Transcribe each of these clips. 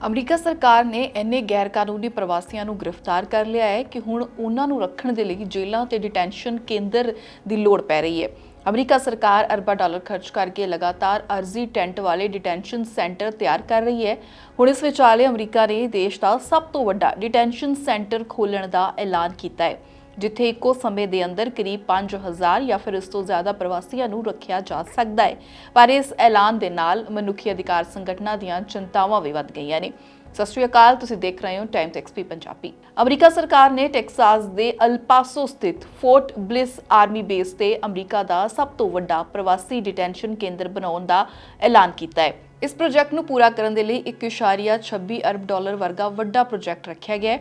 America ਸਰਕਾਰ ਨੇ ਇੰਨੇ ਗੈਰ ਕਾਨੂੰਨੀ ਪ੍ਰਵਾਸੀਆਂ ਨੂੰ ਗ੍ਰਿਫਤਾਰ ਕਰ ਲਿਆ ਹੈ ਕਿ ਹੁਣ ਉਹਨਾਂ ਨੂੰ ਰੱਖਣ ਦੇ ਲਈ ਜੇਲ੍ਹਾਂ ਤੇ ਡਿਟੈਂਸ਼ਨ ਕੇਂਦਰ ਦੀ ਲੋੜ ਪੈ ਰਹੀ ਹੈ। ਅਮਰੀਕਾ ਸਰਕਾਰ ਅਰਬਾਂ ਡਾਲਰ ਖਰਚ ਕਰਕੇ ਲਗਾਤਾਰ ਅਰਜ਼ੀ ਟੈਂਟ ਵਾਲੇ ਡਿਟੈਂਸ਼ਨ ਸੈਂਟਰ ਤਿਆਰ ਕਰ ਰਹੀ ਹੈ। ਹੁਣ ਇਸ ਵਿਚਾਲੇ ਅਮਰੀਕਾ ਨੇ ਦੇਸ਼ ਦਾ ਸਭ ਤੋਂ ਵੱਡਾ ਡਿਟੈਂਸ਼ਨ ਸੈਂਟਰ ਖੋਲ੍ਹਣ ਦਾ ਐਲਾਨ ਕੀਤਾ ਹੈ। ਜਿੱਥੇ ਇੱਕੋ ਸਮੇਂ ਦੇ ਅੰਦਰ ਕਰੀਬ 5000 ਜਾਂ ਫਿਰ ਇਸ ਤੋਂ ਜ਼ਿਆਦਾ ਪ੍ਰਵਾਸੀਆਂ ਨੂੰ ਰੱਖਿਆ ਜਾ ਸਕਦਾ ਹੈ। ਪਰ ਇਸ ਐਲਾਨ ਦੇ ਨਾਲ ਮਨੁੱਖੀ ਅਧਿਕਾਰ ਸੰਗਠਨਾਂ ਦੀਆਂ ਚਿੰਤਾਵਾਂ ਵੀ ਵੱਧ ਗਈਆਂ ਨੇ। ਸਤਿ ਸ਼੍ਰੀ ਅਕਾਲ, ਤੁਸੀਂ ਦੇਖ ਰਹੇ ਹੋ ਟਾਈਮ ਐਕਸਪੀ ਪੰਜਾਬੀ। ਅਮਰੀਕਾ ਸਰਕਾਰ ਨੇ ਟੈਕਸਾਸ ਦੇ ਅਲਪਾਸੋ ਸਥਿਤ ਫੋਰਟ ਬਲਿਸ ਆਰਮੀ ਬੇਸ ਤੇ ਅਮਰੀਕਾ ਦਾ ਸਭ ਤੋਂ ਵੱਡਾ ਪ੍ਰਵਾਸੀ ਡਿਟੈਂਸ਼ਨ ਕੇਂਦਰ ਬਣਾਉਣ ਦਾ ਐਲਾਨ ਕੀਤਾ ਹੈ। ਇਸ ਪ੍ਰੋਜੈਕਟ ਨੂੰ ਪੂਰਾ ਕਰਨ ਦੇ ਲਈ 1.26 ਅਰਬ ਡਾਲਰ ਵਰਗਾ ਵੱਡਾ ਪ੍ਰੋਜੈਕਟ ਰੱਖਿਆ ਗਿਆ ਹੈ।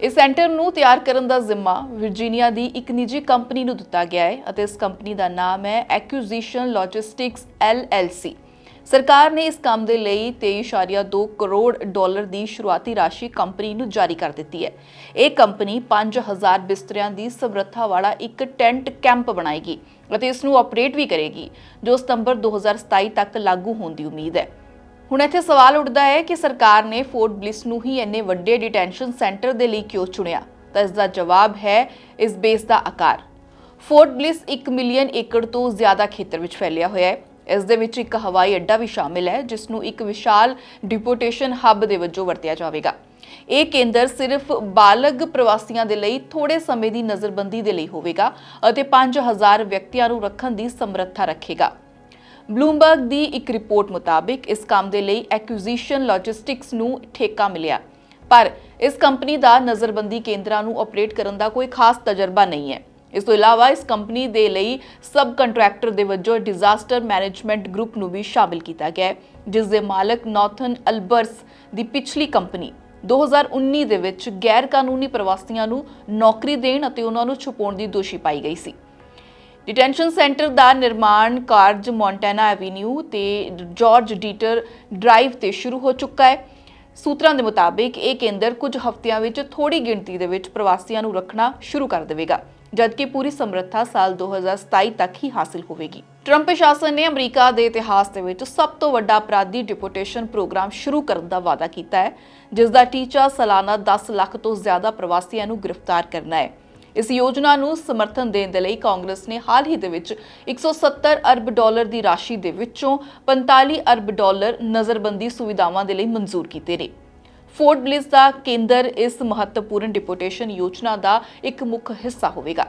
ਇਸ ਸੈਂਟਰ ਨੂੰ ਤਿਆਰ ਕਰਨ ਦਾ ਜ਼ਿੰਮਾ ਵਰਜੀਨੀਆ ਦੀ ਇੱਕ ਨਿੱਜੀ ਕੰਪਨੀ ਨੂੰ ਦਿੱਤਾ ਗਿਆ ਹੈ ਅਤੇ ਇਸ ਕੰਪਨੀ ਦਾ ਨਾਮ ਹੈ ਐਕੁਜੀਸ਼ਨ ਲੌਜਿਸਟਿਕਸ LLC ਸਰਕਾਰ ਨੇ ਇਸ ਕੰਮ ਦੇ ਲਈ 23.2 ਕਰੋੜ ਡਾਲਰ ਦੀ ਸ਼ੁਰੂਆਤੀ ਰਾਸ਼ੀ ਕੰਪਨੀ ਨੂੰ ਜਾਰੀ ਕਰ ਦਿੱਤੀ ਹੈ। ਇਹ ਕੰਪਨੀ 5000 ਬਿਸਤਰਿਆਂ ਦੀ ਸਮਰੱਥਾ ਵਾਲਾ ਇੱਕ ਟੈਂਟ ਕੈਂਪ ਬਣਾਏਗੀ ਅਤੇ ਇਸ ਨੂੰ ਆਪਰੇਟ ਵੀ ਕਰੇਗੀ, ਜੋ ਸਤੰਬਰ 2027 ਤੱਕ ਲਾਗੂ ਹੋਣ ਦੀ ਉਮੀਦ ਹੈ। ਹੁਣ ਇੱਥੇ ਸਵਾਲ ਉੱਠਦਾ ਹੈ ਕਿ ਸਰਕਾਰ ਨੇ ਫੋਰਟ ਬਲਿਸ ਨੂੰ ਹੀ ਇੰਨੇ ਵੱਡੇ ਡਿਟੈਂਸ਼ਨ ਸੈਂਟਰ ਦੇ ਲਈ ਕਿਉਂ ਚੁਣਿਆ? ਤਾਂ ਇਸ ਦਾ ਜਵਾਬ ਹੈ ਇਸ ਬੇਸ ਦਾ ਆਕਾਰ। ਫੋਰਟ ਬਲਿਸ 1 ਮਿਲੀਅਨ ਏਕੜ ਤੋਂ ਜ਼ਿਆਦਾ ਖੇਤਰ ਵਿੱਚ ਫੈਲਿਆ ਹੋਇਆ ਹੈ। ਇਸ ਦੇ ਵਿੱਚ ਇੱਕ ਹਵਾਈ ਅੱਡਾ ਵੀ ਸ਼ਾਮਿਲ ਹੈ, ਜਿਸ ਨੂੰ ਇੱਕ ਵਿਸ਼ਾਲ ਡਿਪੋਟੇਸ਼ਨ ਹੱਬ ਦੇ ਵਜੋਂ ਵਰਤਿਆ ਜਾਵੇਗਾ। ਇਹ ਕੇਂਦਰ ਸਿਰਫ ਬਾਲਗ ਪ੍ਰਵਾਸੀਆਂ ਦੇ ਲਈ ਥੋੜੇ ਸਮੇਂ ਦੀ ਨਜ਼ਰਬੰਦੀ ਦੇ ਲਈ ਹੋਵੇਗਾ ਅਤੇ 5000 ਵਿਅਕਤੀਆਂ ਨੂੰ ਰੱਖਣ ਦੀ ਸਮਰੱਥਾ ਰੱਖੇਗਾ। ਬਲੂਮਬਰਗ ਦੀ ਇੱਕ ਰਿਪੋਰਟ ਮੁਤਾਬਿਕ ਇਸ ਕੰਮ ਦੇ ਲਈ ਐਕੁਜੀਸ਼ਨ ਲੌਜਿਸਟਿਕਸ ਨੂੰ ਠੇਕਾ ਮਿਲਿਆ। ਪਰ ਇਸ ਕੰਪਨੀ ਦਾ ਨਜ਼ਰਬੰਦੀ ਕੇਂਦਰਾਂ ਨੂੰ ਆਪਰੇਟ ਕਰਨ ਦਾ ਕੋਈ ਖਾਸ ਤਜਰਬਾ ਨਹੀਂ ਹੈ। ਇਸ ਤੋਂ ਇਲਾਵਾ ਇਸ ਕੰਪਨੀ ਦੇ ਲਈ ਸਬ ਕੰਟਰੈਕਟਰ ਦੇ ਵਜੋਂ ਡਿਜ਼ਾਸਟਰ ਮੈਨੇਜਮੈਂਟ ਗਰੁੱਪ ਨੂੰ ਵੀ ਸ਼ਾਮਿਲ ਕੀਤਾ ਗਿਆ ਹੈ, ਜਿਸ ਦੇ ਮਾਲਕ ਨਾਰਥਨ ਅਲਬਰਸ ਦੀ ਪਿਛਲੀ ਕੰਪਨੀ। 2019 ਦੇ ਵਿੱਚ ਗੈਰ ਕਾਨੂੰਨੀ ਪ੍ਰਵਾਸੀਆਂ ਨੂੰ ਨੌਕਰੀ ਦੇਣ ਅਤੇ ਉਹਨਾਂ ਨੂੰ ਛੁਪਾਉਣ ਦੀ ਦੋਸ਼ੀ ਪਾਈ ਗਈ ਸੀ। ਡਿਟੈਂਸ਼ਨ ਸੈਂਟਰ ਦਾ ਨਿਰਮਾਣ ਕਾਰਜ ਮੌਂਟਾਨਾ ਐਵੀਨਿਊ ਤੇ ਜਾਰਜ ਡੀਟਰ ਡਰਾਈਵ ਤੇ ਸ਼ੁਰੂ ਹੋ ਚੁੱਕਾ ਹੈ। ਸੂਤਰਾਂ ਦੇ ਮੁਤਾਬਿਕ ਇਹ ਕੇਂਦਰ ਕੁਝ ਹਫ਼ਤਿਆਂ ਵਿੱਚ ਥੋੜੀ ਗਿਣਤੀ ਦੇ ਵਿੱਚ ਪ੍ਰਵਾਸੀਆਂ ਨੂੰ ਰੱਖਣਾ ਸ਼ੁਰੂ ਕਰ ਦੇਵੇਗਾ, ਜਦਕਿ ਪੂਰੀ ਸਮਰੱਥਾ ਸਾਲ 2027 ਤੱਕ ਹੀ ਹਾਸਲ ਹੋਵੇਗੀ। ਟਰੰਪ ਪ੍ਰਸ਼ਾਸਨ ਨੇ ਅਮਰੀਕਾ ਦੇ ਇਤਿਹਾਸ ਦੇ ਵਿੱਚ ਸਭ ਤੋਂ ਵੱਡਾ ਅਪਰਾਧੀ ਡਿਪੋਟੇਸ਼ਨ ਪ੍ਰੋਗਰਾਮ ਸ਼ੁਰੂ ਕਰਨ ਦਾ ਵਾਅਦਾ ਕੀਤਾ ਹੈ ਜਿਸ ਦਾ ਟੀਚਾ ਸਾਲਾਨਾ 10 ਲੱਖ ਤੋਂ ਜ਼ਿਆਦਾ ਪ੍ਰਵਾਸੀਆਂ ਨੂੰ ਗ੍ਰਿਫਤਾਰ ਕਰਨਾ ਹੈ। ਇਸ ਯੋਜਨਾ ਨੂੰ ਸਮਰਥਨ ਦੇਣ ਦੇ ਲਈ ਕਾਂਗਰਸ ਨੇ ਹਾਲ ਹੀ ਦੇ ਵਿੱਚ 170 ਅਰਬ ਡਾਲਰ ਦੀ ਰਾਸ਼ੀ ਦੇ ਵਿੱਚੋਂ 45 ਅਰਬ ਡਾਲਰ ਨਜ਼ਰਬੰਦੀ ਸੁਵਿਧਾਵਾਂ ਦੇ ਲਈ ਮਨਜ਼ੂਰ ਕੀਤੇ ਨੇ। ਫੋਰਟ ਬਲਿਸ ਦਾ ਕੇਂਦਰ ਇਸ ਮਹੱਤਵਪੂਰਨ ਡਿਪੋਟੇਸ਼ਨ ਯੋਜਨਾ ਦਾ ਇੱਕ ਮੁੱਖ ਹਿੱਸਾ ਹੋਵੇਗਾ।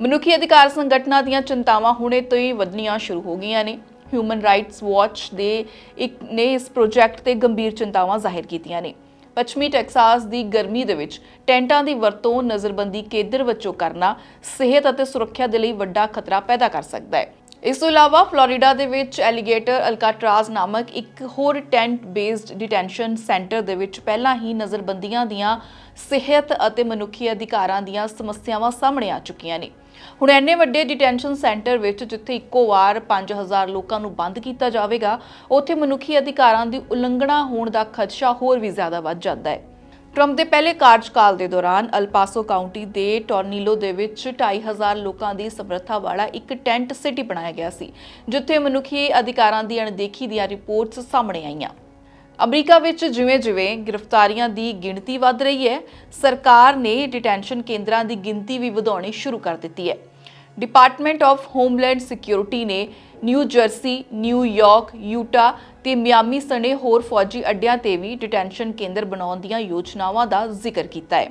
ਮਨੁੱਖੀ ਅਧਿਕਾਰ ਸੰਗਠਨਾਂ ਦੀਆਂ ਚਿੰਤਾਵਾਂ ਹੁਣੇ ਤੋਂ ਹੀ ਵਧਣੀਆਂ ਸ਼ੁਰੂ ਹੋ ਗਈਆਂ ਨੇ। ਹਿਊਮਨ ਰਾਈਟਸ ਵਾਚ ਦੇ ਇੱਕ ਨੇ ਇਸ ਪ੍ਰੋਜੈਕਟ ਤੇ ਗੰਭੀਰ ਚਿੰਤਾਵਾਂ ਜ਼ਾਹਿਰ ਕੀਤੀਆਂ ਨੇ। ਪੱਛਮੀ ਟੈਕਸਾਸ ਦੀ ਗਰਮੀ ਦੇ ਵਿੱਚ ਟੈਂਟਾਂ ਦੀ ਵਰਤੋਂ, ਨਜ਼ਰਬੰਦੀ ਕੇਂਦਰ ਵਜੋਂ ਕਰਨਾ, ਸਿਹਤ ਅਤੇ ਸੁਰੱਖਿਆ ਦੇ ਲਈ ਵੱਡਾ ਖਤਰਾ ਪੈਦਾ ਕਰ ਸਕਦਾ ਹੈ। ਇਸ ਤੋਂ ਇਲਾਵਾ ਫਲੋਰੀਡਾ ਦੇ ਵਿੱਚ ਐਲੀਗੇਟਰ ਅਲਕਾਟਰਾਜ਼ ਨਾਮਕ ਇੱਕ ਹੋਰ ਟੈਂਟ ਬੇਸਡ ਡਿਟੈਂਸ਼ਨ ਸੈਂਟਰ ਦੇ ਵਿੱਚ ਪਹਿਲਾਂ ਹੀ ਨਜ਼ਰਬੰਦੀਆਂ ਦੀਆਂ ਸਿਹਤ ਅਤੇ ਮਨੁੱਖੀ ਅਧਿਕਾਰਾਂ ਦੀਆਂ ਸਮੱਸਿਆਵਾਂ ਸਾਹਮਣੇ ਆ ਚੁੱਕੀਆਂ ਨੇ। ਹੁਣ ਐਨੇ ਵੱਡੇ ਡਿਟੈਂਸ਼ਨ ਸੈਂਟਰ ਵਿੱਚ ਜਿੱਥੇ ਇੱਕੋ ਵਾਰ 5000 ਲੋਕਾਂ ਨੂੰ ਬੰਦ ਕੀਤਾ ਜਾਵੇਗਾ, ਉੱਥੇ ਮਨੁੱਖੀ ਅਧਿਕਾਰਾਂ ਦੀ ਉਲੰਘਣਾ ਹੋਣ ਦਾ ਖਦਸ਼ਾ ਹੋਰ ਵੀ ਜ਼ਿਆਦਾ ਵੱਧ ਜਾਂਦਾ ਹੈ। ਟਰੰਪ ਦੇ ਪਹਿਲੇ ਕਾਰਜਕਾਲ ਦੇ ਦੌਰਾਨ ਅਲਪਾਸੋ ਕਾਉਂਟੀ ਦੇ ਟੋਰਨੀਲੋ ਦੇ ਵਿੱਚ 2500 ਲੋਕਾਂ ਦੀ ਸਮਰੱਥਾ ਵਾਲਾ ਇੱਕ ਟੈਂਟ ਸਿਟੀ ਬਣਾਇਆ ਗਿਆ ਸੀ, ਜਿੱਥੇ ਮਨੁੱਖੀ ਅਧਿਕਾਰਾਂ ਦੀ ਅਣਦੇਖੀ ਦੀਆਂ ਰਿਪੋਰਟਸ ਸਾਹਮਣੇ ਆਈਆਂ। ਅਮਰੀਕਾ ਵਿੱਚ ਜਿਵੇਂ-ਜਿਵੇਂ ਗ੍ਰਿਫਤਾਰੀਆਂ ਦੀ ਗਿਣਤੀ ਵੱਧ ਰਹੀ ਹੈ, ਸਰਕਾਰ ਨੇ ਡਿਟੈਂਸ਼ਨ ਕੇਂਦਰਾਂ ਦੀ ਗਿਣਤੀ ਵੀ ਵਧਾਉਣੀ ਸ਼ੁਰੂ ਕਰ ਦਿੱਤੀ ਹੈ। ਡਿਪਾਰਟਮੈਂਟ ਆਫ ਹੋਮਲੈਂਡ ਸਿਕਿਉਰਿਟੀ ਨੇ New Jersey New York Utah ਤੇ ਮਿਆਮੀ ਸਣੇ ਹੋਰ ਫੌਜੀ ਅੱਡਿਆਂ ਤੇ ਵੀ ਡਿਟੈਂਸ਼ਨ ਕੇਂਦਰ ਬਣਾਉਣ ਦੀਆਂ ਯੋਜਨਾਵਾਂ ਦਾ ਜ਼ਿਕਰ ਕੀਤਾ ਹੈ।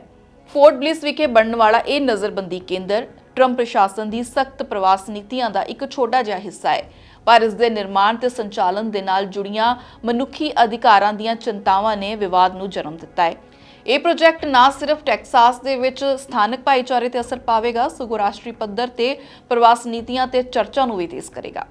ਫੋਰਟ ਬਲਿਸ ਵਿਖੇ ਬਣਨ ਵਾਲਾ ਇਹ ਨਜ਼ਰਬੰਦੀ ਕੇਂਦਰ ਟਰੰਪ ਪ੍ਰਸ਼ਾਸਨ ਦੀ ਸਖਤ ਪ੍ਰਵਾਸ ਨੀਤੀਆਂ ਦਾ ਇੱਕ ਛੋਟਾ ਜਿਹਾ ਹਿੱਸਾ ਹੈ। ਪਰ ਇਸ ਦੇ ਨਿਰਮਾਣ ਤੇ ਸੰਚਾਲਨ ਦੇ ਨਾਲ ਜੁੜੀਆਂ ਮਨੁੱਖੀ ਅਧਿਕਾਰਾਂ ਦੀਆਂ ਚਿੰਤਾਵਾਂ ਨੇ ਵਿਵਾਦ ਨੂੰ ਜਨਮ ਦਿੱਤਾ ਹੈ। ਇਹ ਪ੍ਰੋਜੈਕਟ ਨਾ ਸਿਰਫ ਟੈਕਸਾਸ ਦੇ ਵਿੱਚ ਸਥਾਨਕ ਭਾਈਚਾਰੇ ਤੇ ਅਸਰ ਪਾਵੇਗਾ, ਸਗੋਂ ਰਾਸ਼ਟਰੀ ਪੱਧਰ ਤੇ ਪ੍ਰਵਾਸ ਨੀਤੀਆਂ ਤੇ ਚਰਚਾ ਨੂੰ ਵੀ ਤੇਜ਼ ਕਰੇਗਾ।